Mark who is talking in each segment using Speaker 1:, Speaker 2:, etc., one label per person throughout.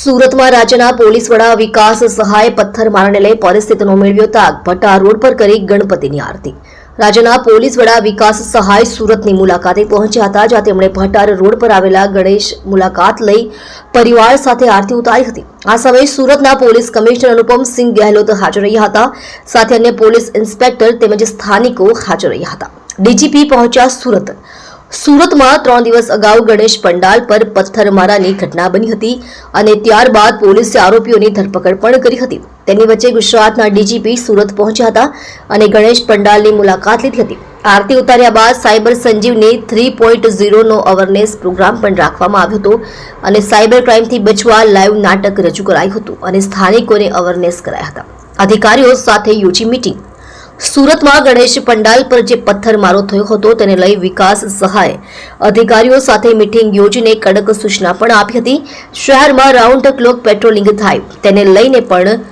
Speaker 1: સુરતમાં રાજ્યના પોલીસ વડા વિકાસ સહાય પથ્થરમારાને લઈ પરિસ્થિતિનો મેળવ્યો તાગ, ભટ્ટા રોડ પર કરી ગણપતિની આરતી. રાજ્યના પોલીસ વડા વિકાસ સહાય સુરતની મુલાકાતે પહોંચ્યા હતા, જ્યાં તેમણે ભટાર રોડ પર આવેલા ગણેશ મુલાકાત લઈ પરિવાર સાથે આરતી ઉતારી હતી. આ સમયે સુરતના પોલીસ કમિશનર અનુપમસિંહ ગેહલોત હાજર રહ્યા હતા, સાથે અન્ય પોલીસ ઇન્સ્પેક્ટર તેમજ સ્થાનિકો હાજર રહ્યા હતા. ડીજીપી પહોંચ્યા સુરત. સુરતમાં ત્રણ દિવસ અગાઉ ગણેશ પંડાલ પર પથ્થરમારાની ઘટના બની હતી અને ત્યારબાદ પોલીસે આરોપીઓની ધરપકડ પણ કરી હતી. તેની વચ્ચે ગુજરાતના ડીજીપી સુરત પહોંચ્યા હતા અને ગણેશ પંડાલની મુલાકાત લીધી હતી. આરતી ઉતાર્યા બાદ સાયબર સંજીવની થ્રી પોઈન્ટ ઝીરોનો અવેરનેસ પ્રોગ્રામ પણ રાખવામાં આવ્યો હતો અને સાયબર ક્રાઇમથી બચવા લાઈવ નાટક રજૂ કરાયું હતું અને સ્થાનિકોને અવેરનેસ કરાયા હતા. અધિકારીઓ સાથે યોજી મીટિંગ સુરતમાં ગણેશ પંડાલ પર જે પથ્થરમારો થયો હતો તેને લઈ વિકાસ સહાય અધિકારીઓ સાથે મીટિંગ યોજીને કડક સૂચના પણ આપી હતી. શહેરમાં રાઉન્ડ ક્લોક પેટ્રોલિંગ થાય તેને લઈને પણ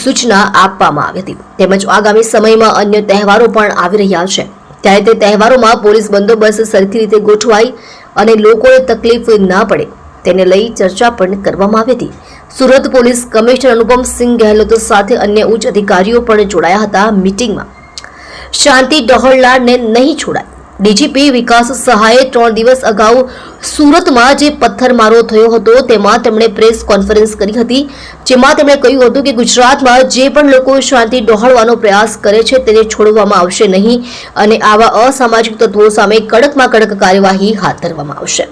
Speaker 1: સૂચના આપવામાં આવી હતી. તેમજ આગામી સમયમાં અન્ય તહેવારો પણ આવી રહ્યા છે. ત્યારે તે તહેવારોમાં પોલીસ બંદોબસ્ત સરખી રીતે ગોઠવાય અને લોકોને તકલીફ ના પડે. તેને લઈ ચર્ચા પણ કરવામાં આવી હતી. સુરત પોલીસ કમિશનર અનુપમ સિંહ ગેહલોત સાથે અન્ય ઉચ્ચ અધિકારીઓ પણ જોડાયા હતા મીટિંગમાં. શાંતિ ડહોળનારને નહીં છોડાય. ડીજીપી વિકાસ સહાયે ત્રણ દિવસ અગાઉ સુરતમાં જે પથ્થરમારો થયો હતો, તેમાં તેમણે પ્રેસ કોન્ફરન્સ કરી હતી, જેમાં તેમણે કહ્યું હતું કે ગુજરાતમાં જે પણ લોકો શાંતિ ડહોળવાનો પ્રયાસ કરે છે, તેને છોડવામાં આવશે નહીં અને આવા અસામાજિક તત્વો સામે કડકમાં કડક કાર્યવાહી હાથ ધરવામાં આવશે.